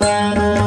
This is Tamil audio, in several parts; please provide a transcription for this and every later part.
Música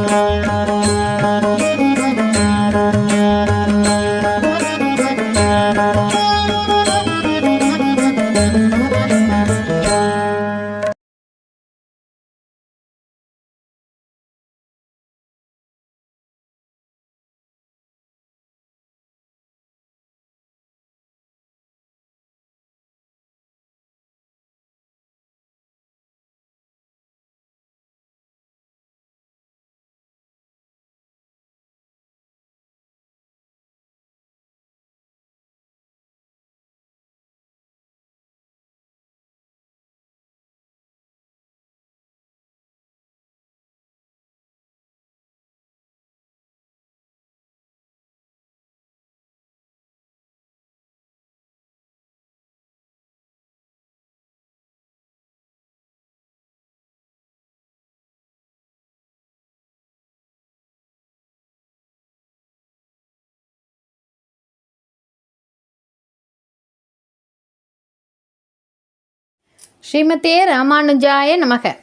ஸ்ரீமதே ராமானுஜாய நமக.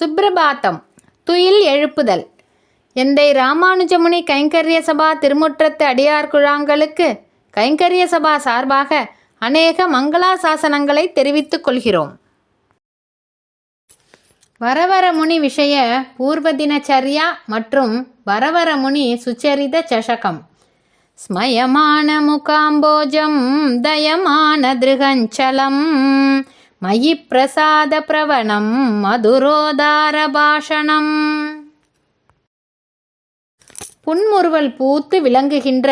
சுப்ரபாத்தம். துயில் எழுப்புதல். எந்தை ராமானுஜமுனி கைங்கரிய சபா திருமுற்றத்து அடியார் குழாங்களுக்கு கைங்கரிய சபா சார்பாக அநேக மங்களாசாசனங்களை தெரிவித்துக் கொள்கிறோம். வரவர முனி விஷய பூர்வ தினச்சரியா மற்றும் வரவர முனி சுச்சரித சஷகம் ஸ்மயமான முகாம்போஜம் தயமான திருகஞ்சலம். மயி பிரசாத பிரவணம் மதுரோதார பாஷணம் புன்முறுவல் பூத்து விளங்குகின்ற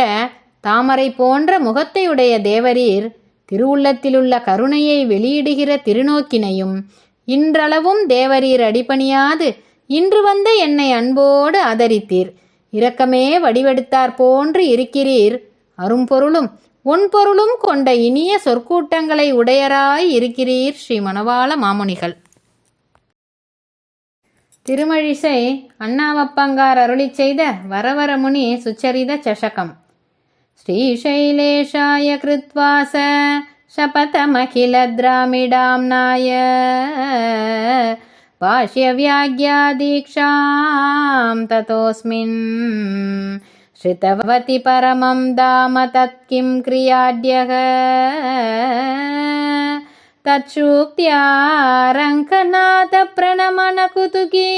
தாமரை போன்ற முகத்தையுடைய தேவரீர் திருவுள்ளத்திலுள்ள கருணையை வெளியிடுகிற திருநோக்கினையும் இன்றளவும் தேவரீர் அடிபணியாது இன்று வந்த என்னை அன்போடு ஆதரித்தீர் இரக்கமே வடிவெடுத்தார் போன்று இருக்கிறீர் அரும்பொருளும் ஒன்பொருளும் கொண்ட இனிய சொற்கூட்டங்களை உடையராய் இருக்கிறீர் ஸ்ரீ மணவாள மாமுனிகள் திருமழிசை அண்ணாவப்பங்கார் அருளி செய்த வரவரமுனி சுச்சரித சஷகம் ஸ்ரீசைலேஷாய கிருத்வாச शपथमखिलद्रामिडाम्नाय भाष्यव्याज्ञादीक्षां ततोऽस्मिन् श्रितवति परमं दाम तत्किं क्रियाड्यः तच्छूक्त्या रङ्कनाथप्रणमनकुतुकी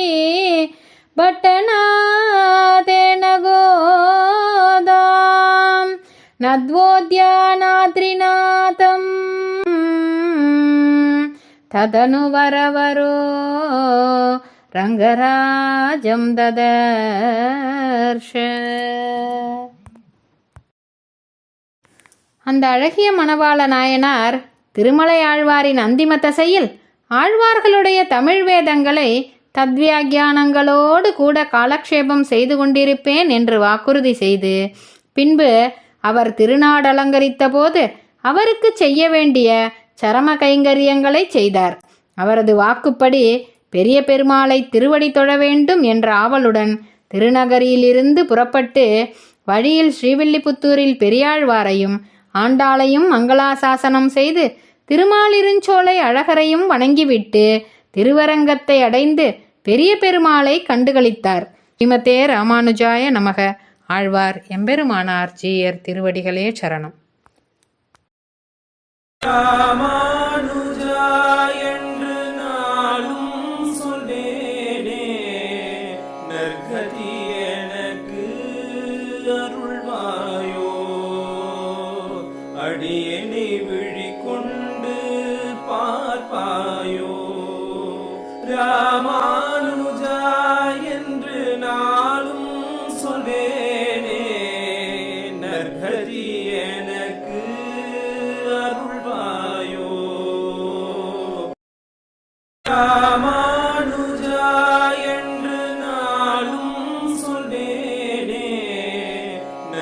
भट्टनाथेन गोदां नद्वोद्यानाद्रिनाथम्। तदनु वरवरो ரங்கராஜம் ததர்ஷ. அந்த அழகிய மணவாள நாயனார் திருமலை ஆழ்வாரின் அந்திம தசையில் ஆழ்வார்களுடைய தமிழ் வேதங்களை தத்வியாகியானங்களோடு கூட காலக்ஷேபம் செய்து கொண்டிருப்பேன் என்று வாக்குறுதி செய்து பின்பு அவர் திருநாடலங்கரித்த போது அவருக்கு செய்ய வேண்டிய சரம கைங்கரியங்களை செய்தார். அவரது வாக்குப்படி பெரிய பெருமாளை திருவடி தொழ வேண்டும் என்ற ஆவலுடன் திருநகரியிலிருந்து புறப்பட்டு வழியில் ஸ்ரீவில்லிபுத்தூரில் பெரியாழ்வாரையும் ஆண்டாளையும் மங்களாசாசனம் செய்து திருமாலிருஞ்சோலை அழகரையும் வணங்கிவிட்டு திருவரங்கத்தை அடைந்து பெரிய பெருமாளை கண்டுகளித்தார். ஸ்ரீமதே ராமானுஜாய நமக. ஆழ்வார் எம்பெருமானார் ஜீயர் திருவடிகளே சரணம்.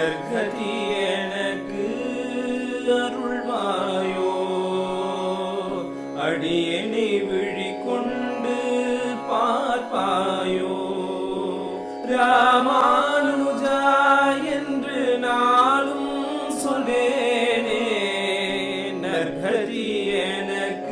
நற்கதி எனக்கு அருள்வாயோ? அடியனை விழி கொண்டு பார்ப்பாயோ? ராமானுஜா என்று நாளும் சொல்வேனே நற்கதி எனக்கு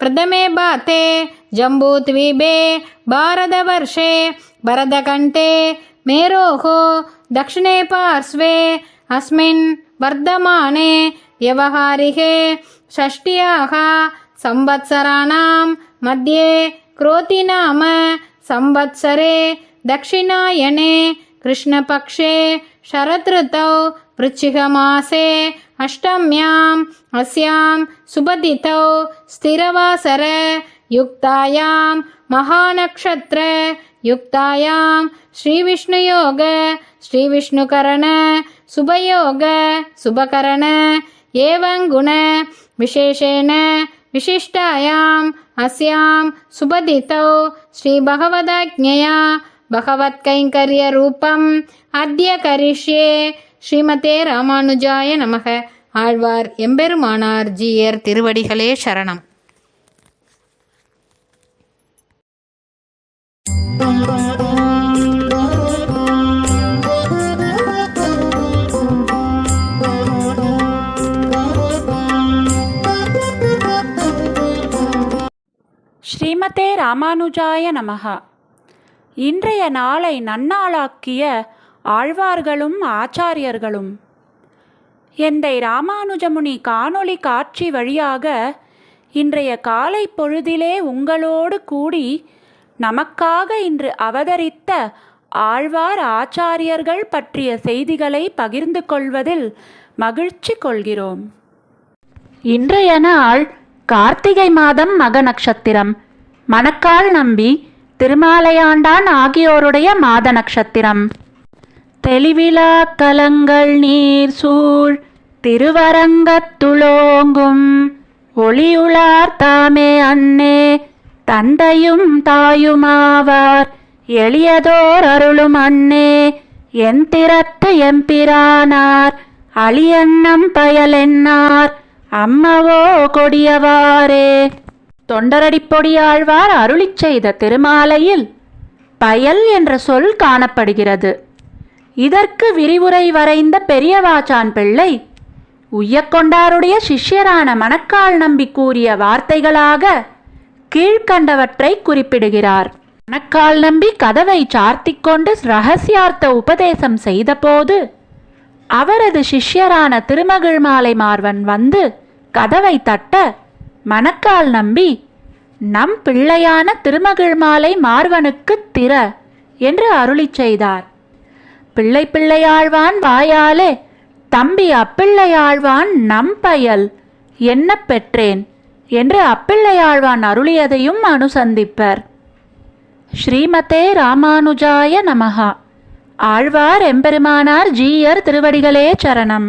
प्रथमे बाते जम्बूद्वीपे भारतवर्षे भरतकण्ठे मेरोः दक्षिणे पार्श्वे अस्मिन् वर्धमाने व्यवहारिके षष्ट्याः संवत्सराणां मध्ये क्रोति नाम संवत्सरे दक्षिणायने कृष्णपक्षे शरदृतौ वृश्चिकमासे अष्टम्याम् अस्यां सुबदितौ स्थिरवासर युक्तायां महानक्षत्र युक्तायां श्रीविष्णुयोग श्रीविष्णुकरण शुभयोग शुभकरण एवं गुण विशेषेण विशिष्टायाम् अस्यां सुबदितौ श्रीभगवदाज्ञया भगवत्कैङ्कर्यरूपम् अद्य करिष्ये ஸ்ரீமதே ராமானுஜாய நமக. ஆழ்வார் எம்பெருமானார் ஜீயர் திருவடிகளே சரணம். ஸ்ரீமதே ராமானுஜாய நமகா. இன்றைய நாளை நன்னாளாக்கிய ஆழ்வார்களும் ஆச்சாரியர்களும். எந்தை ராமானுஜமுனி காணொளி காட்சி வழியாக இன்றைய காலை பொழுதிலே உங்களோடு கூடி நமக்காக இன்று அவதரித்த ஆழ்வார் ஆச்சாரியர்கள் பற்றிய செய்திகளை பகிர்ந்து கொள்வதில் மகிழ்ச்சி கொள்கிறோம். இன்றைய நாள் கார்த்திகை மாதம் மக நட்சத்திரம். மணக்கால் நம்பி திருமாலையாண்டான் ஆகியோருடைய மாத நட்சத்திரம். தெளிவிலா கலங்கள் நீர் சூழ் திருவரங்கத்துளோங்கும் ஒளியுளார் தாமே அன்னே தந்தையும் தாயுமாவார் எளியதோர் அருளும் அன்னே எந்திரத்து எம்பிரானார் அழியன்னம் பயலென்னார் அம்மவோ கொடியவாரே தொண்டரடிப்பொடியாழ்வார் அருளிச் செய்த திருமாலையில் பயல் என்ற சொல் காணப்படுகிறது. இதற்கு விரிவுரை வரைந்த பெரியவாச்சான் பிள்ளை உய்யக்கொண்டாருடைய சிஷ்யரான மணக்கால் நம்பி கூறிய வார்த்தைகளாக கீழ்கண்டவற்றை குறிப்பிடுகிறார். மணக்கால் நம்பி கதவை சார்த்திக்கொண்டு ரகசியார்த்த உபதேசம் செய்தபோது அவரது சிஷ்யரான திருமகிழ்மாலை மார்வன் வந்து கதவை தட்ட மணக்கால் நம்பி நம் பிள்ளையான திருமகிழ்மாலை மார்வனுக்கு திற என்று அருளி செய்தார். பிள்ளை பிள்ளையாழ்வான் வாயாலே தம்பி அப்பிள்ளையாழ்வான் நம் பயல் என்ன பெற்றேன்? என்று அப்பிள்ளையாழ்வான் அருளியதையும் அனுசந்திப்பர். ஸ்ரீமதே ராமானுஜாய நமகா ஆழ்வார் எம்பெருமானார் ஜீயர் திருவடிகளே சரணம்.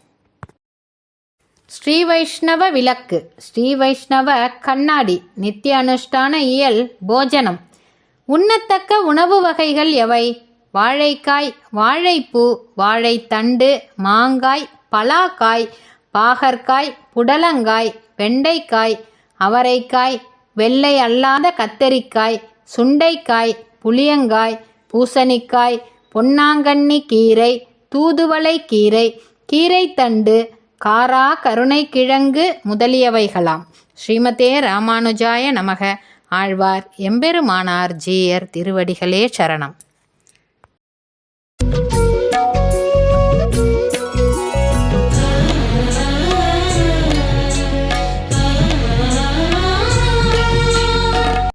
ஸ்ரீ வைஷ்ணவ விளக்கு ஸ்ரீ வைஷ்ணவ கண்ணாடி நித்திய அனுஷ்டான இயல் போஜனம். உண்ணத்தக்க உணவு வகைகள் எவை? வாழைக்காய் வாழைப்பூ வாழைத்தண்டு மாங்காய் பலாக்காய் பாகற்காய் புடலங்காய் வெண்டைக்காய் அவரைக்காய் வெள்ளை அல்லாத கத்தரிக்காய் சுண்டைக்காய் புளியங்காய் பூசணிக்காய் பொன்னாங்கண்ணி கீரை தூதுவளை கீரை கீரைத்தண்டு காரா கருணை கிழங்கு முதலியவைகளாம். ஸ்ரீமதே ராமானுஜாய நமக. ஆழ்வார் எம்பெருமானார் ஜீயர் திருவடிகளே சரணம்.